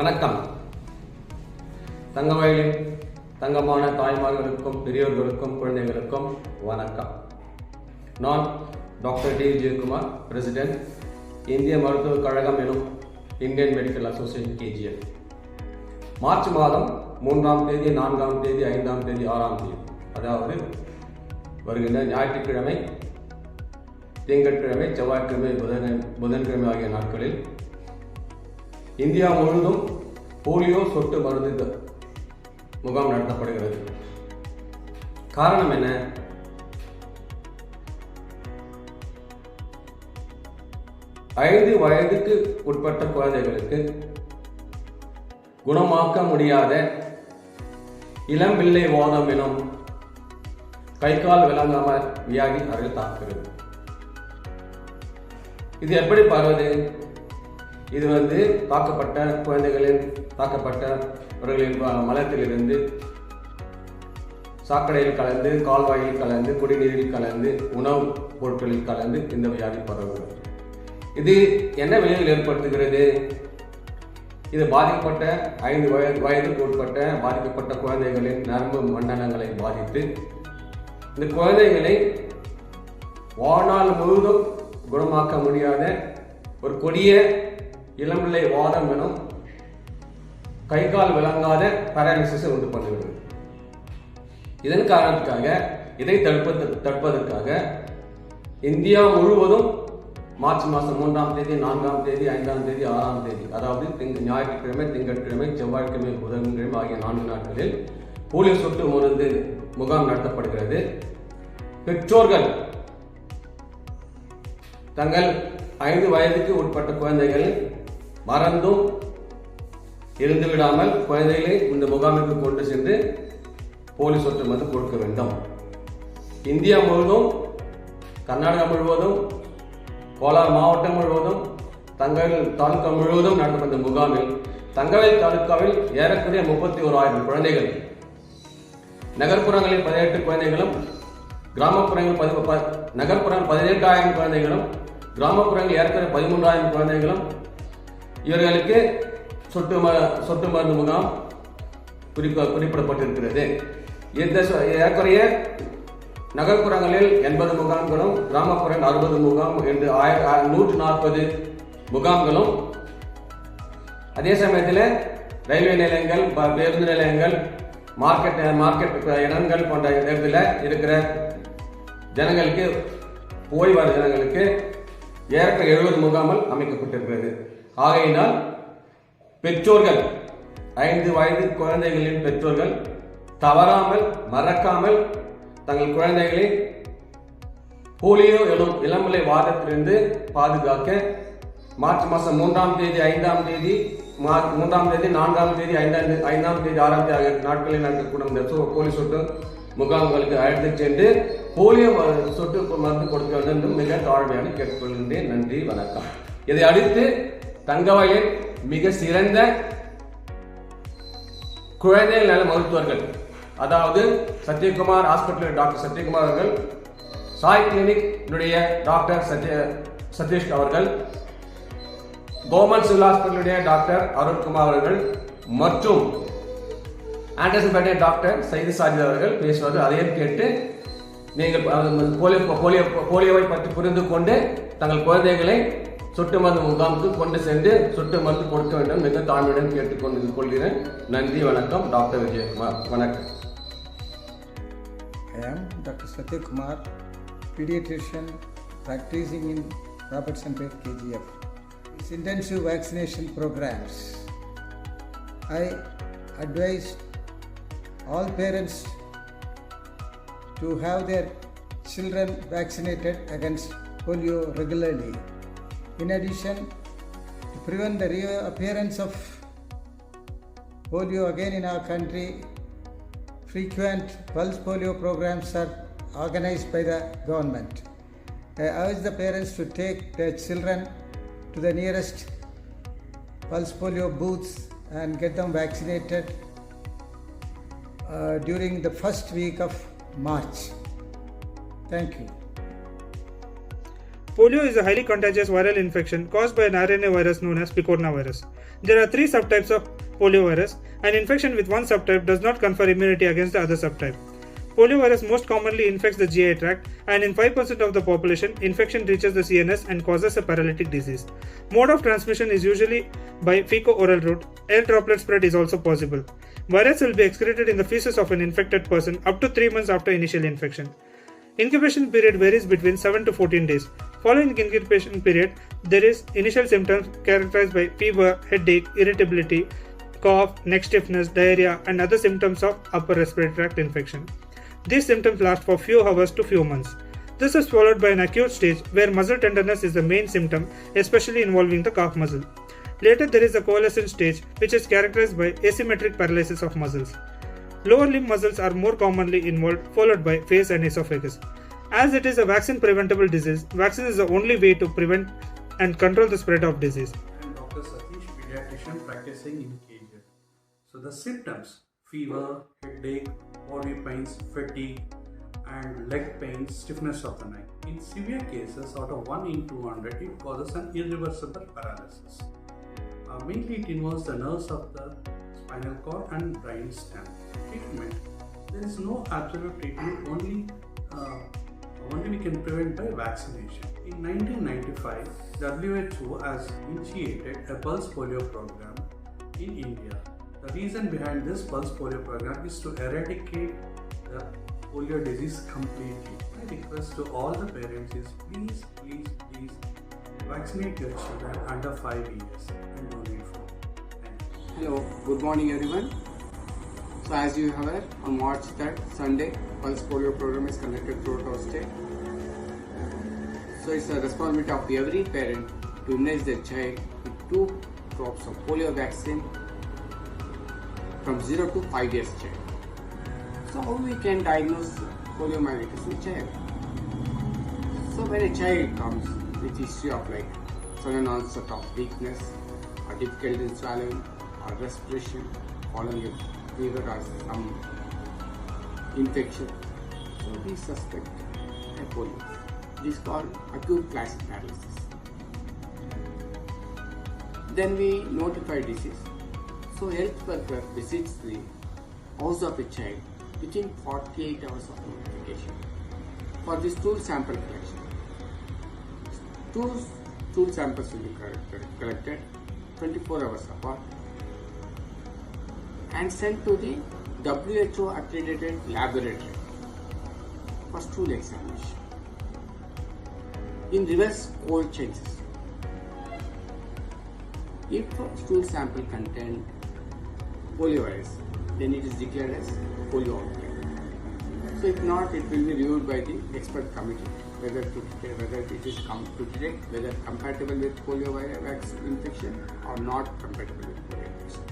வணக்கம். தங்கவயலின் தங்கமான தாய்மார்களுக்கும் பெரியோர்களுக்கும் குழந்தைகளுக்கும் வணக்கம். நான் டாக்டர் டி. விஜயகுமார் பிரசிடென்ட் இந்திய மருத்துவக் கழகம் எனும் Indian medical association KGF March மாதம் மூன்றாம் தேதி நான்காம் தேதி ஐந்தாம் தேதி ஆறாம் தேதி. அதாவது வருகின்ற ஞாயிற்றுக்கிழமை திங்கட்கிழமை செவ்வாய்க்கிழமை புதன் புதன்கிழமை ஆகிய நாட்களில் இந்தியா முழுவதும் போலியோ சொட்டு மருந்து முகாம் நடத்தப்படுகிறது. காரணம் என்ன? ஐந்து வயதுக்கு உட்பட்ட குழந்தைகளுக்கு குணமாக்க முடியாத இளம்பிள்ளை வாதம் எனும் கை கால் விளங்காமல் வியாதி அவர்கள் தாக்குகிறது. இது எப்படி பரவுது? இது வந்து தாக்கப்பட்ட குழந்தைகளின் தாக்கப்பட்டவர்களின் மலத்திலிருந்து சாக்கடையில் கலந்து கால்வாயில் கலந்து குடிநீரில் கலந்து உணவுப் பொருட்களில் கலந்து இந்த வியாதி பரவுகிறது. இது என்ன விளைவில் ஏற்படுத்துகிறது? இது பாதிக்கப்பட்ட ஐந்து வயது வயதுக்கு உட்பட்ட பாதிக்கப்பட்ட குழந்தைகளின் நரம்பு மண்டலங்களை பாதித்து இந்த குழந்தைகளை வாழ்நாள் முழுவதும் குணமாக்க முடியாத ஒரு கொடிய இளம்பிள்ளை வாதம் எனும் கை கால் விளங்காத பாராலிசிஸ் உண்டு பண்ணிவிடும். இதன் காரணத்துக்காக இதை தடுப்பது தடுப்பதற்காக இந்தியா முழுவதும் மார்ச் மாதம் மூன்றாம் தேதி நான்காம் தேதி ஐந்தாம் தேதி ஆறாம் தேதி அதாவது திங்க ஞாயிற்றுக்கிழமை திங்கட்கிழமை செவ்வாய்க்கிழமை புதன்கிழமை ஆகிய நான்கு நாட்களில் போலியோ சொட்டு மருந்து முகாம் நடத்தப்படுகிறது. பெற்றோர்கள் தங்கள் ஐந்து வயதுக்கு உட்பட்ட குழந்தைகள் மறந்தும் இருந்து விடாமல் குழந்தைகளை இந்த முகாமிற்கு கொண்டு சென்று போலீஸ் சொட்டு மருந்து கொடுக்க வேண்டும். இந்தியா முழுவதும் கர்நாடகா முழுவதும் கோலார் மாவட்டம் முழுவதும் தங்கவேல் தாலுகா முழுவதும் நடத்தப்பட்ட முகாமில் தங்கவேல் தாலுகாவில் ஏறக்குறைய முப்பத்தி ஓராயிரம் குழந்தைகள் நகர்ப்புறங்களில் பதினெட்டு குழந்தைகளும் கிராமப்புறங்கள் பதி நகர்ப்புறங்கள் பதினெட்டாயிரம் குழந்தைகளும் கிராமப்புறங்கள் ஏற்கனவே பதிமூன்றாயிரம் குழந்தைகளும் இவர்களுக்கு சொட்டு ம சொட்டு மருந்து முகாம் குறிப்ப குறிப்பிடப்பட்டிருக்கிறது. இந்த ஏற்குறைய ஏறக்குறைய நகர்ப்புறங்களில் எண்பது முகாம்களும் கிராமப்புறங்கள் அறுபது முகாம் என்று ஆயிரம் நூற்று நாற்பது முகாம்களும். அதே சமயத்தில் ரயில்வே நிலையங்கள் ப- பேருந்து நிலையங்கள் மார்க்கெட் மார்க்கெட் இடங்கள் போன்ற இடத்துல இருக்கிற ஜனங்களுக்கு போய் வர ஜனங்களுக்கு ஏற்க எழுபது முகாமல் அமைக்கப்பட்டிருக்கிறது. ஆகையினால் பெற்றோர்கள் ஐந்து வயது குழந்தைகளின் பெற்றோர்கள் தவறாமல் மறக்காமல் தங்கள் குழந்தைகளை போலியோ எனும் இளம்பிள்ளை வாதத்திலிருந்து பாதுகாக்க மார்ச் மாதம் மூன்றாம் தேதி ஐந்தாம் தேதி மா- மூன்றாம் தேதி நான்காம் தேதி ஐந்தாம் தேதி ஐந்தாம் தேதி ஆறாம் தேதி ஆகிய நாட்களில் நடக்கக்கூடும் இந்த போலி சொட்டு முகாம்களுக்கு அழைத்து சென்று போலியோ சொட்டு மருந்து கொடுக்க வேண்டும் என்று மிக தாழ்மையான கேட்டுக்கொள்கின்றேன். நன்றி வணக்கம். இதை அடுத்து தங்கவயல் மிக சிறந்த குழந்தைகள் நல மருத்துவர்கள். அதாவது சத்யகுமார் ஹாஸ்பிட்டல் டாக்டர் சத்யகுமார் அவர்கள் சாய் கிளினிக் டாக்டர் சத்ய சதீஷ் அவர்கள் கோமன் சிவில் ஹாஸ்பிட்டலுடைய டாக்டர் அருண்குமார் அவர்கள் மற்றும் ஆண்டர்சன் பேட்டை டாக்டர் சைது சாஜித் அவர்கள் பேசுவார் அதையும் கேட்டு நீங்கள் போலியோ போலியோ போலியோவை பற்றி புரிந்து கொண்டு தங்கள் குழந்தைகளை சொட்டு மருந்து முகாமுக்கு கொண்டு சென்று சொட்டு மருந்து கொடுக்க வேண்டும் மிக தாழ்மையுடன் கேட்டுக்கொண்டு கொள்கிறேன் நன்றி வணக்கம் டாக்டர் விஜயகுமார் வணக்கம் I am Dr. Satya Kumar, pediatrician practicing in Robertson Bay KGF. These intensive vaccination programs, I advise all parents to have their children vaccinated against polio regularly. In addition, to prevent the reappearance of polio again in our country, frequent pulse polio programs are organized by the government. I urge the parents to take their children to the nearest pulse polio booths and get them vaccinated uh, during the first week of March. Thank you. Polio is a highly contagious viral infection caused by an RNA virus known as picornavirus. There are three subtypes of poliovirus. An infection with one subtype does not confer immunity against the other subtype. Poliovirus most commonly infects the GI tract, and in 5% of the population, infection reaches the CNS and causes a paralytic disease. Mode of transmission is usually by fecal-oral route. Air droplet spread is also possible. Virus will be excreted in the feces of an infected person up to 3 months after initial infection. Incubation period varies between 7 to 14 days. Following incubation period, there is initial symptoms characterized by fever, headache, irritability, cough, neck stiffness, diarrhea, and other symptoms of upper respiratory tract infection. These symptoms last for few hours to few months. This is followed by an acute stage where muscle tenderness is the main symptom, especially involving the calf muscle. Later, there is a coalescent stage, which is characterized by asymmetric paralysis of muscles. Lower limb muscles are more commonly involved, followed by face and esophagus. As it is a vaccine preventable disease, vaccine is the only way to prevent and control the spread of disease. and Dr. Satish, pediatrician practicing in KJ. So the symptoms fever, headache, body pains, fatigue, and leg pain, stiffness of the neck. In severe cases, out of 1 in 200, it causes an irreversible paralysis. Uh, mainly, it involves the nerves of the spinal cord and brain stem. Treatment there is no absolute treatment, only uh, only we can prevent by vaccination. In 1995, WHO has initiated a pulse polio program in India. The reason behind this pulse polio program is to eradicate the polio disease completely. My request to all the parents is please, please, please vaccinate your children under 5 years Hello, good morning everyone. So as you are aware, on March 3rd, Sunday, Pulse Polio program is conducted throughout our state. So it's the responsibility of every parent to immunize their child with two drops of polio vaccine from 0 to 5 years child. So how we can diagnose poliomyelitis in child? So when a child comes with history of like sudden onset of weakness or difficulty in swallowing or respiration following a fever or some infection, so we suspect a polio. It is called acute classic paralysis. Then we notify disease. So health worker visits the house of a child within 48 hours of notification for the stool sample collection. Two stool samples will be collected 24 hours apart and sent to the WHO accredited laboratory for stool examination. In reverse cold changes, if a stool sample contained poliovirus, then it is declared as polio outbreak. So if not, it will be reviewed by the expert committee whether to whether it is com- to detect whether compatible with polio virus infection or not compatible with polio infection.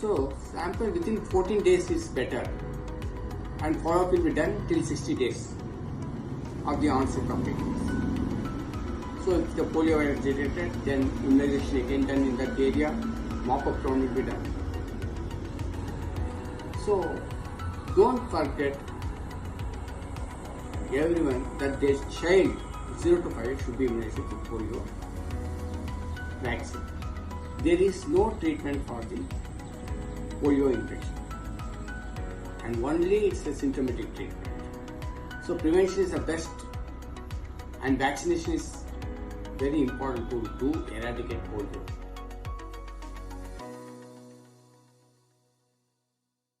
So sample within 14 days is better, and follow-up will be done till 60 days of the onset of. So if the polio virus detected, then immunization again done in that area, mop-up round will be done. So don't forget everyone that their child 0 to 5 should be immunized with polio vaccine. There is no treatment for the polio infection and only it's a symptomatic treatment. So prevention is the best and vaccination is very important to do eradicate polio.